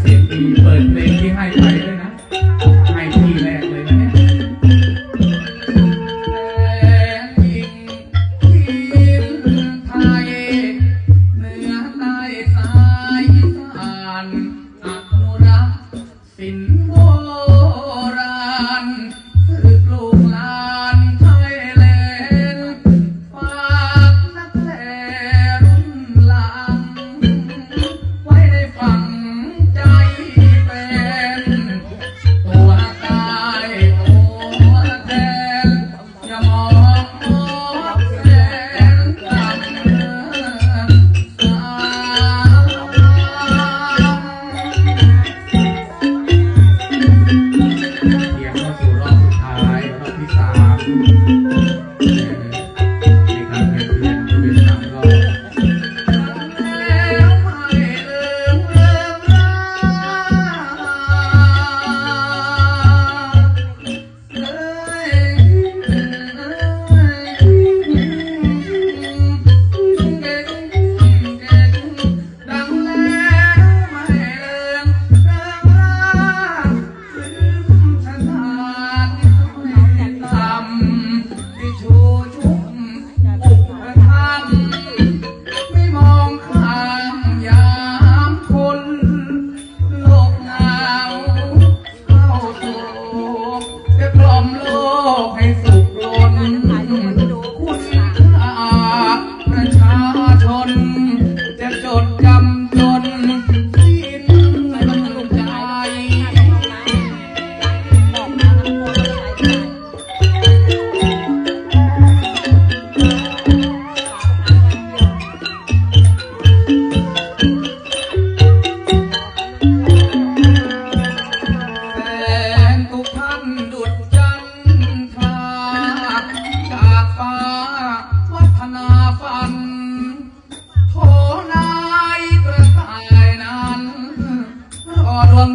เสียงดีเปิดเพลงที่ให้ไปด้วยนะ ให้ที่แรกเลยนะเนี่ยเหนือใต้สายสาน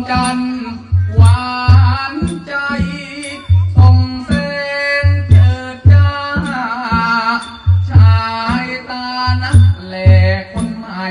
จันหวานใจส่งเส้นเจิดจ้า ชายตานักแหลกคนใหม่